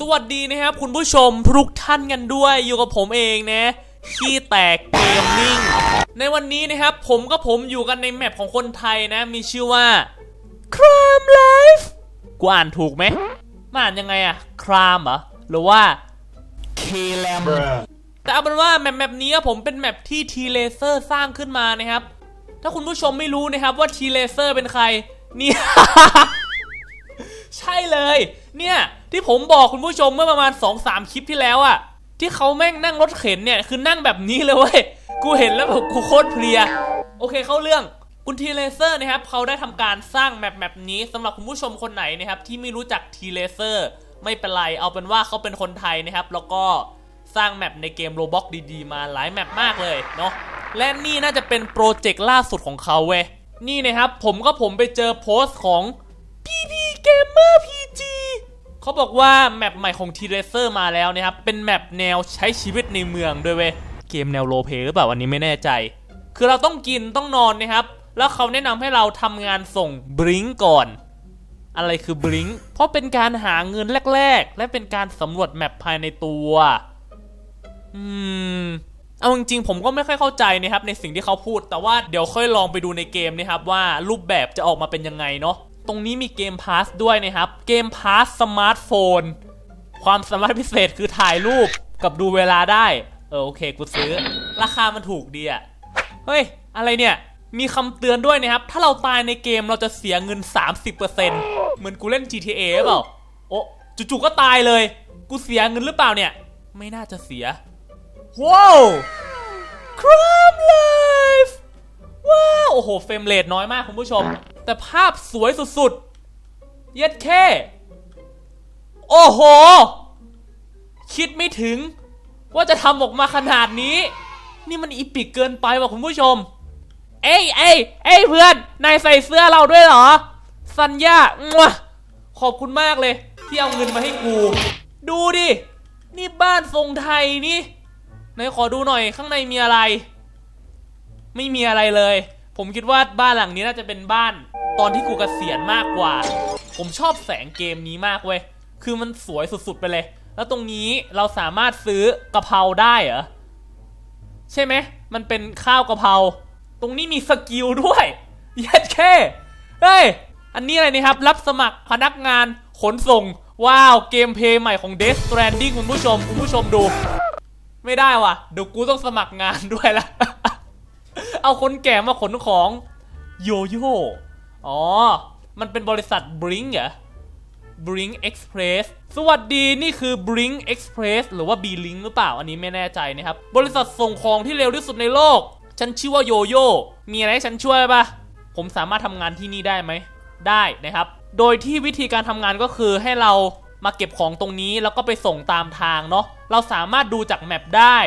สวัสดีนะครับคุณผู้ชมทุกท่านกันด้วยอยู่กับผมเองนะขี้แตกเกมมิ่งในวันนี้นะครับ ผมกับผมอยู่กันในแมปของคนไทยนะ มีชื่อว่า Crime Life กูอ่านถูกไหมมันอ่านยังไงอะครามเหรอหรือว่าเคแลมแต่เอาเป็นว่าแมปแมปนี้ผมเป็นแมปที่ทีเลเซอร์สร้างขึ้นมานะครับ ถ้าคุณผู้ชมไม่รู้นะครับว่าทีเลเซอร์เป็นใครเนี่ยใช่เลย เนี่ย ที่ผมบอกคุณผู้ชมเมื่อประมาณ 2-3 คลิปที่แล้วอะที่เขาแม่งนั่งรถเข็นเนี่ย คือนั่งแบบนี้เลยเว้ย กูเห็นแล้วแบบกูโคตรเพลีย โอเคเข้าเรื่องคุณทีเลเซอร์นะครับเขาได้ทำการสร้างแมปแมปนี้สำหรับคุณผู้ชมคนไหนนะครับที่ไม่รู้จักทีเลเซอร์ไม่เป็นไร เอาเป็นว่าเขาเป็นคนไทยนะครับ แล้วก็สร้างแมปในเกมโรบ็อกดีๆ มาหลายแมปมากเลยเนาะและนี่น่าจะเป็นโปรเจกต์ล่าสุดของเขาเว้ยนี่นะครับผมก็ผมไปเจอโพสต์ของ PP Gamer PG เขาบอกว่าแมปใหม่ของ t r a c e r มาแล้วนะครับ เป็นแมปแนวใช้ชีวิตในเมืองด้วยเว้ย เกมแนวโรลเพลย์หรือเปล่าอันนี้ไม่แน่ใจ คือเราต้องกินต้องนอนนะครับ แล้วเขาแนะนำให้เราทำงานส่งบริงก่อน อะไรคือบริงเพราะเป็นการหาเงินแรก ๆ และเป็นการสำรวจแมปภายในตัว อืมเอาจริงๆผมก็ไม่ค่อยเข้าใจนะครับในสิ่งที่เขาพูด แต่ว่าเดี๋ยวค่อยลองไปดูในเกมนะครับว่ารูปแบบจะออกมาเป็นยังไงเนาะ ตรงนี้มีเกมพาสด้วยนะครับ เกมพาสสมาร์ทโฟน ความสามารถพิเศษคือถ่ายรูปกับดูเวลาได้ เออโอเคกูซื้อ ราคามันถูกดีอะเฮ้ย อะไรเนี่ย มีคำเตือนด้วยนะครับ ถ้าเราตายในเกมเราจะเสียเงิน 30%เหมือนกูเล่น GTA หรือเปล่า โอ้จู่ๆก็ตายเลย กูเสียเงินหรือเปล่าเนี่ย ไม่น่าจะเสีย ว้าว Crime Life ว้าว โอ้โห เฟรมเรทน้อยมากคุณผู้ชม แต่ภาพสวยสุดๆ เย็ดแค่ โอ้โห คิดไม่ถึง ว่าจะทำออกมาขนาดนี้ นี่มันอีปิกเกินไปว่ะคุณผู้ชม เอ้ยเอ้ยเอ้ยเพื่อน นายใส่เสื้อเราด้วยเหรอ สัญญางัวขอบคุณมากเลย ที่เอาเงินมาให้กู ดูดิ นี่บ้านทรงไทยนี่ไหนขอดูหน่อยข้างในมีอะไร ไม่มีอะไรเลย ผมคิดว่าบ้านหลังนี้น่าจะเป็นบ้าน ตอนที่กูเกษียณมากกว่า ผมชอบแสงเกมนี้มากเว้ย คือมันสวยสุดๆไปเลย แล้วตรงนี้เราสามารถซื้อกะเพราได้เหรอ ใช่ไหม มันเป็นข้าวกะเพรา ตรงนี้มีสกิลด้วยเย็ดแค่เฮ้ย อันนี้อะไรนะครับ รับสมัครพนักงานขนส่ง ว้าว เกมเพลย์ใหม่ของ Death Stranding คุณผู้ชม คุณผู้ชมดู ไม่ได้ว่ะ เดี๋ยวกูต้องสมัครงานด้วยละ เอาคนแก่มาขนของ โยโย่ อ๋อ มันเป็นบริษัท Brink เหรอ Brink Express สวัสดีนี่คือ Brink Express หรือว่า B-Link หรือเปล่า อันนี้ไม่แน่ใจนะครับ บริษัทส่งของที่เร็วที่สุดในโลก ฉันชื่อว่าโยโย่ มีอะไรให้ฉันช่วยปะผมสามารถทำงานที่นี่ได้ไหม ได้นะครับ โดยที่วิธีการทำงานก็คือให้เรามาเก็บของตรงนี้แล้วก็ไปส่งตามทางเนาะ เราสามารถดูจากแมปได้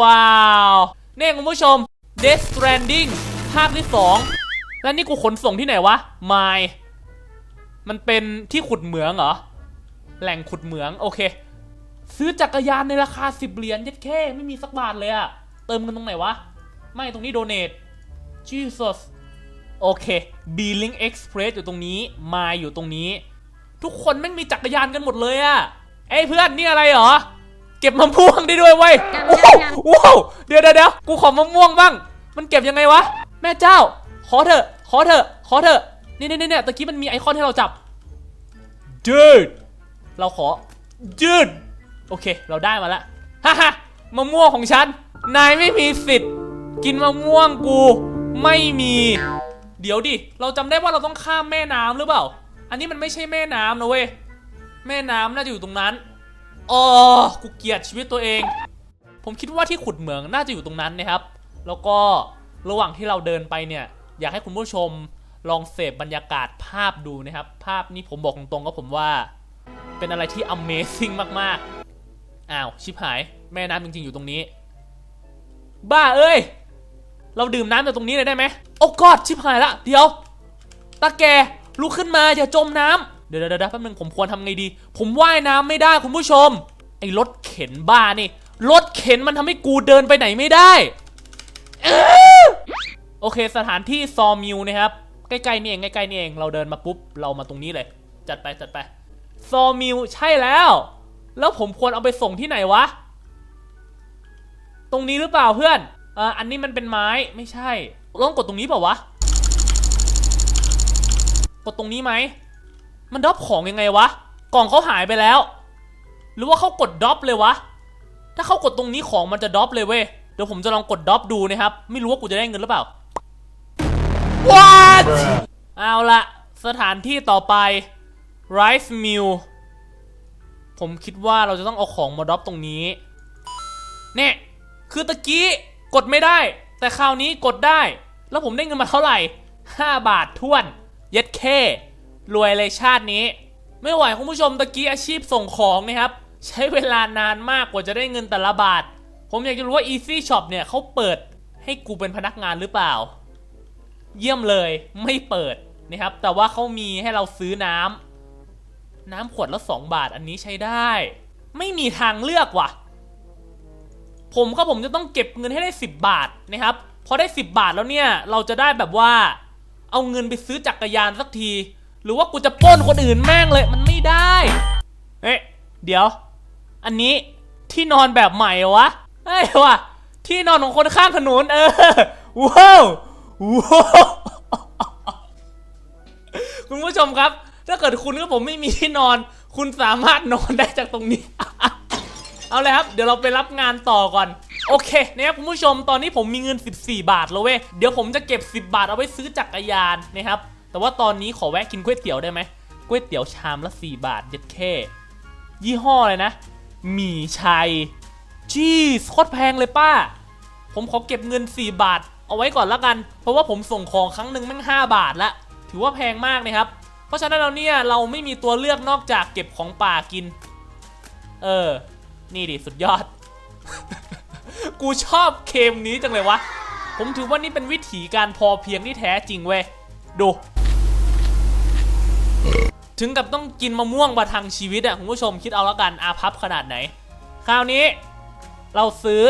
ว้าวเนี่ยคุณผู้ชม Death Stranding ภาคที่ 2 แล้วนี่กูขนส่งที่ไหนวะ My มันเป็นที่ขุดเหมืองเหรอ แหล่งขุดเหมืองโอเค ซื้อจักรยานในราคา10เหรียญยัดแค่ไม่มีสักบาทเลยอะเติมเงินตรงไหนวะ ไม่ตรงนี้โดเน t Jesus โอเค B-Link Express อยู่ตรงนี้ มาอยู่ตรงนี้ ทุกคนแม่งมีจักรยานกันหมดเลยอะเอ้ยเพื่อนนี่อะไรเหรอ เก็บมะม่วงได้ด้วยเว้ยว้าวว้าวเดี๋ยวเดี๋ยวเดี๋ยวกูขอมะม่วงบ้าง มันเก็บยังไงวะ แม่เจ้า ขอเถอะ ขอเถอะ ขอเถอะนี่นี่นี่ตะกี้มันมีไอคอนให้เราจับ dude เราขอ dude โอเค เราได้มาแล้วฮ่าฮ่ามะม่วงของฉัน นายไม่มีสิทธิ์ กินมะม่วงกู ไม่มี เดี๋ยวดิ เราจำได้ว่าเราต้องข้ามแม่น้ำหรือเปล่า อันนี้มันไม่ใช่แม่น้ำนะเว้ย แม่น้ำน่าจะอยู่ตรงนั้นอ๋อกูเกลียดชีวิตตัวเอง ผมคิดว่าที่ขุดเหมืองน่าจะอยู่ตรงนั้นนะครับ แล้วก็ระหว่างที่เราเดินไปเนี่ย อยากให้คุณผู้ชมลองเสพบรรยากาศภาพดูนะครับ ภาพนี้ผมบอกตรงๆก็ผมว่า เป็นอะไรที่ Amazing มากๆ อ้าว ชิบหาย แม่น้ำจริงๆอยู่ตรงนี้ บ้าเอ้ย เราดื่มน้ำจากตรงนี้เลยได้ไหม โอ้กอดชิบหายละเดี๋ยว ตาแกลุกขึ้นมาอย่าจมน้ำเดี๋ยวเดี๋ยวเดี๋ยวแป๊บนึงผมควรทำไงดี ผมว่ายน้ำไม่ได้คุณผู้ชม ไอ้รถเข็นบ้านี่รถเข็นมันทำให้กูเดินไปไหนไม่ได้เอ้อ โอเค สถานที่ซอมิวนะครับ ใกล้ๆนี่เองใกล้ๆนี่เอง เราเดินมาปุ๊บ เรามาตรงนี้เลย จัดไปจัดไปซอมิวใช่แล้ว แล้วผมควรเอาไปส่งที่ไหนวะ ตรงนี้หรือเปล่าเพื่อนอ่าอันนี้มันเป็นไม้ไม่ใช่ลองกดตรงนี้เปล่าวะ กดตรงนี้ไหม มันดรอปของยังไงวะ กล่องเขาหายไปแล้ว หรือว่าเขากดดรอปเลยวะ ถ้าเขากดตรงนี้ของมันจะดรอปเลยเว้ย เดี๋ยวผมจะลองกดดรอปดูนะครับ ไม่รู้ว่ากูจะได้เงินหรือเปล่า What เอาละสถานที่ต่อไป Rice Mill ผมคิดว่าเราจะต้องเอาของมาดรอปตรงนี้ เนี่ย คือตะกี้กดไม่ได้ แต่คราวนี้กดได้ แล้วผมได้เงินมาเท่าไหร่ 5 บาทท้วน เย็ดเครวยเลยชาตินี้ ไม่ไหวคุณผู้ชมตะกี้อาชีพส่งของนะครับ ใช้เวลานานมากกว่าจะได้เงินแต่ละบาท ผมอยากจะรู้ว่า Easy Shop เนี่ยเขาเปิดให้กูเป็นพนักงานหรือเปล่า เยี่ยมเลยไม่เปิดนะครับ แต่ว่าเขามีให้เราซื้อน้ำน้ำขวดละ2บาทอันนี้ใช้ได้ ไม่มีทางเลือกว่ะ ผมก็ผมจะต้องเก็บเงินให้ได้ 10 บาทนะครับพอได้ 10 บาทแล้วเนี่ย เราจะได้แบบว่าเอาเงินไปซื้อจักรยานสักที หรือว่ากูจะปล้นคนอื่นแม่งเลยมันไม่ได้เอ๊ะเดี๋ยว อันนี้ที่นอนแบบใหม่วะเฮ้ยวะที่นอนของคนข้างถนนเออว้าว คุณผู้ชมครับ ถ้าเกิดคุณกับผมไม่มีที่นอน คุณสามารถนอนได้จากตรงนี้ เอาเลยครับ เดี๋ยวเราไปรับงานต่อก่อน โอเคนะครับคุณผู้ชมตอนนี้ผมมีเงิน 14 บาทแล้วเว้ย เดี๋ยวผมจะเก็บ 10 บาทเอาไว้ซื้อจักรยานนะครับ แต่ว่าตอนนี้ขอแวะกินก๋วยเตี๋ยวได้ไหมก๋วยเตี๋ยวชามละ 4 บาทเย็ดแค่ยี่ห้อเลยนะหมี่ชัยจีสโคตรแพงเลยป้า ผมขอเก็บเงิน 4 บาท เอาไว้ก่อนละกัน เพราะว่าผมส่งของครั้งหนึ่งแม่ง5บาทละ ถือว่าแพงมากนะครับ เพราะฉะนั้นเราเนี่ยเราไม่มีตัวเลือกนอกจากเก็บของป่ากิน เออ นี่ดิสุดยอด กูชอบเคมนี้จังเลยวะ ผมถือว่านี่เป็นวิถีการพอเพียงที่แท้จริงเว้ย ดู ถึงกับต้องกินมะม่วงมาทางชีวิตอะคุณผู้ชมคิดเอาแล้วกันอาพับขนาดไหน คราวนี้ เราซื้อ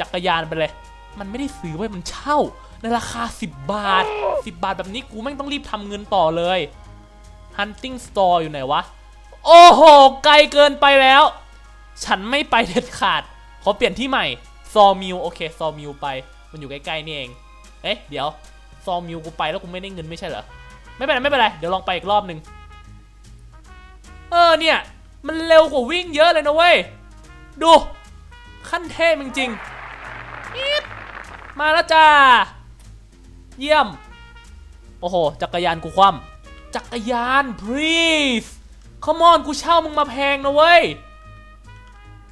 จักรยานไปเลย มันไม่ได้ซื้อไว้ยมันเช่า ในราคา 10 บาท 10 บาทแบบนี้กูแม่งต้องรีบทำเงินต่อเลย Hunting Store อยู่ไหนวะ โอ้โห ไกลเกินไปแล้ว ฉันไม่ไปเด็ดขาด ขอเปลี่ยนที่ใหม่ซอมิวโอเคซอมิวไป มันอยู่ใกล้ๆนี่เอง เอ๊ะ เดี๋ยวซอมิวกูไปแล้วกูไม่ได้เงินไม่ใช่เหรอ ไม่เป็นไรไม่เป็นไร เดี๋ยวลองไปอีกรอบหนึ่งเออเนี่ย มันเร็วกว่าวิ่งเยอะเลยนะเว้ย ดู ขั้นเทพจริงๆ มาแล้วจ้า เยี่ยม โอ้โห จักรยานกูคว่ำจักรยาน please ขมอนกูเช่ามึงมาแพงนะเว้ย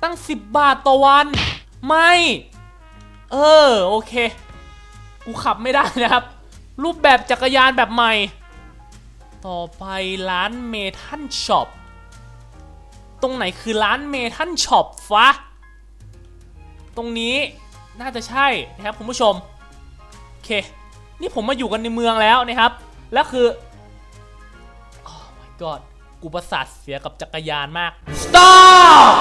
ตั้ง 10 บาทต่อวัน ไม่ เออ โอเค กูขับไม่ได้นะครับ รูปแบบจักรยานแบบใหม่ ต่อไปร้านเมทัลช็อป ตรงไหนคือร้านเมทัลช็อปฟะ ตรงนี้ น่าจะใช่นะครับคุณผู้ชมโอเค นี่ผมมาอยู่กันในเมืองแล้วนะครับ แล้วคือโอ้ my god กูประสาทเสียกับจักรยานมาก stop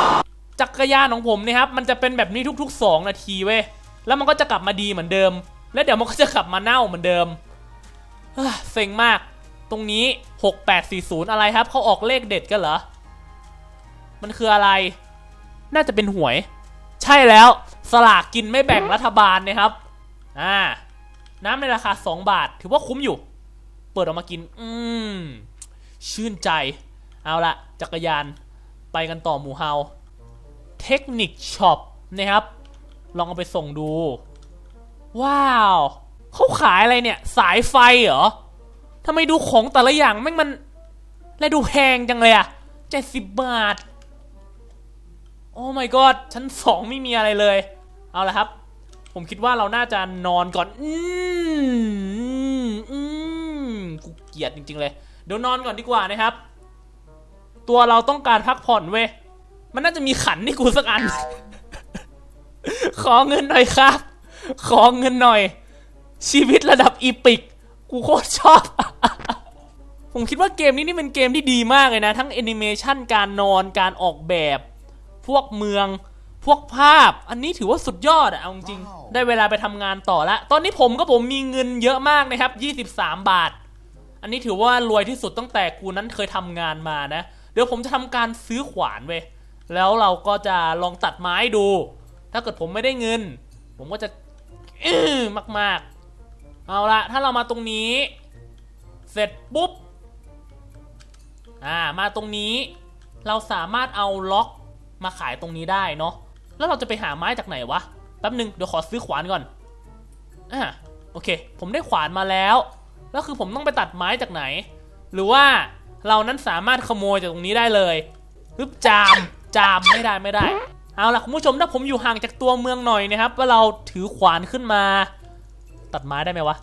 จักรยานของผมนะครับ มันจะเป็นแบบนี้ทุก ๆ 2 นาทีเว้ย แล้วมันก็จะกลับมาดีเหมือนเดิม แล้วเดี๋ยวมันก็จะกลับมาเน่าเหมือนเดิมเฮ้ยเซ็งมาก ตรงนี้ 6840 อะไรครับ เขาออกเลขเด็ดกันเหรอ มันคืออะไร น่าจะเป็นหวย ใช่แล้วสลากกินไม่แบ่งรัฐบาลนะครับ อ่า น้ำในราคา 2 บาท ถือว่าคุ้มอยู่ เปิดออกมากิน อืม ชื่นใจ เอาละจักรยานไปกันต่อหมู่เฮา เทคนิคช็อปนะครับ ลองเอาไปส่งดู ว้าวเขาขายอะไรเนี่ย สายไฟเหรอทำไมดูของแต่ละอย่างแม่งมัน และดูแพงจังเลยอะเจ็ดสิบบาท โอ้ my god ชั้นสองไม่มีอะไรเลย เอาละครับ ผมคิดว่าเราน่าจะนอนก่อน อืมอืมกูเกลียดจริง ๆ เลย เดี๋ยวนอนก่อนดีกว่านะครับ ตัวเราต้องการพักผ่อนเว้ย มันน่าจะมีขันให้กูสักอัน ขอเงินหน่อยครับ ขอเงินหน่อย ชีวิตระดับอีปิก กูโคตรชอบผมคิดว่าเกมนี้นี่เป็นเกมที่ดีมากเลยนะ ทั้งแอนิเมชันการนอนการออกแบบ พวกเมือง พวกภาพ อันนี้ถือว่าสุดยอดอะเอาจริงๆได้เวลาไปทำงานต่อละ ตอนนี้ผมก็ผมมีเงินเยอะมากนะครับ 23 บาท อันนี้ถือว่ารวยที่สุดตั้งแต่กูนั้นเคยทำงานมานะ เดี๋ยวผมจะทำการซื้อขวานเว้ยแล้วเราก็จะลองตัดไม้ดู ถ้าเกิดผมไม่ได้เงิน ผมก็จะอื้อมากๆ เอาละถ้าเรามาตรงนี้ เสร็จปุ๊บ อ่า มาตรงนี้ เราสามารถเอาล็อก มาขายตรงนี้ได้เนาะแล้วเราจะไปหาไม้จากไหนวะแป๊บหนึ่งเดี๋ยวขอซื้อขวานก่อนอ่าโอเค ผมได้ขวานมาแล้ว แล้วคือผมต้องไปตัดไม้จากไหน หรือว่าเรานั้นสามารถขโมยจากตรงนี้ได้เลยฮึบจามจามไม่ได้ไม่ได้ เอาล่ะคุณผู้ชมถ้าผมอยู่ห่างจากตัวเมืองหน่อยนะครับ ว่าเราถือขวานขึ้นมา ตัดไม้ได้ไหมวะ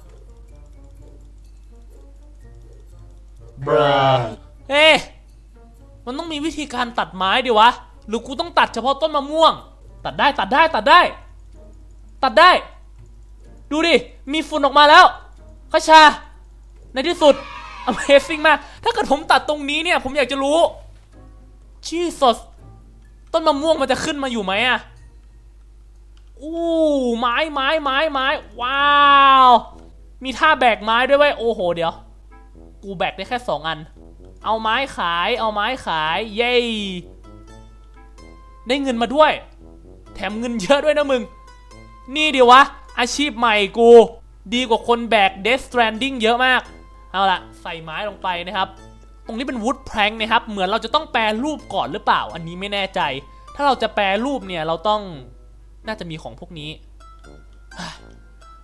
บราเอ๊ะมันต้องมีวิธีการตัดไม้ดิวะ หรือกูต้องตัดเฉพาะต้นมะม่วง ตัดได้ตัดได้ตัดได้ ตัดได้ ดูดิ มีฝุ่นออกมาแล้วขชา ในที่สุด Amazing มาก ถ้าเกิดผมตัดตรงนี้เนี่ย ผมอยากจะรู้ชีสสต้นมะม่วงมันจะขึ้นมาอยู่ไหมอะอู้ไม้ไม้ไม้ไม้ว้าว มีท่าแบกไม้ด้วยเว้ยโอ้โห เดี๋ยว กูแบกได้แค่สองอัน เอาไม้ขาย เอาไม้ขาย เย้ ได้เงินมาด้วย แถมเงินเยอะด้วยนะมึง นี่เดียววะ อาชีพใหม่กู ดีกว่าคนแบก Death Stranding เยอะมาก เอาละใส่ไม้ลงไปนะครับ ตรงนี้เป็น wood plank นะครับ เหมือนเราจะต้องแปรรูปก่อนหรือเปล่า อันนี้ไม่แน่ใจ ถ้าเราจะแปรรูปเนี่ยเราต้องน่าจะมีของพวกนี้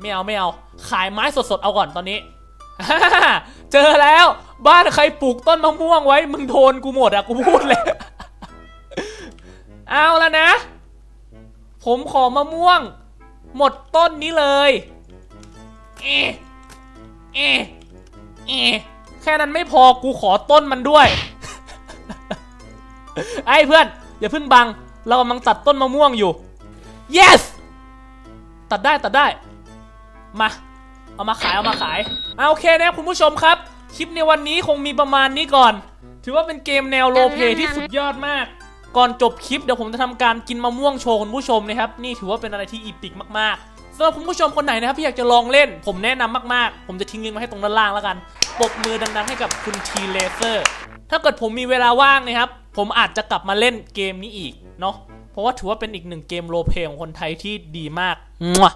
ไม่เอาไม่เอา ขายไม้สดๆเอาก่อนตอนนี้ เจอแล้ว บ้านใครปลูกต้นมะม่วงไว้ มึงโดนกูหมดอะกูพูดเลย เอาแล้วนะ ผมขอมะม่วง หมดต้นนี้เลย เอเอเอแค่นั้นไม่พอกูขอต้นมันด้วย ไอ้เพื่อน อย่าเพิ่งบัง เรากำลังตัดต้นมะม่วงอยู่ yes ตัดได้ตัดได้ มา เอามาขายเอามาขายเอาโอเคนะคุณผู้ชมครับ คลิปในวันนี้คงมีประมาณนี้ก่อน ถือว่าเป็นเกมแนวโรลเพที่สุดยอดมาก ก่อนจบคลิปเดี๋ยวผมจะทำการกินมะม่วงโชว์คุณผู้ชมนะครับ นี่ถือว่าเป็นอะไรที่อีปิกมากๆสำหรับคุณผู้ชมคนไหนนะครับที่อยากจะลองเล่น ผมแนะนำมากๆ ผมจะทิ้งลิงก์มาให้ตรงด้านล่างแล้วกันปบมือดังๆให้กับคุณทีเลเซอร์ถ้าเกิดผมมีเวลาว่างนะครับ ผมอาจจะกลับมาเล่นเกมนี้อีกเนาะเพราะว่าถือว่าเป็นอีกหนึ่งเกมโรเพลของคนไทยที่ดีมากมั่ว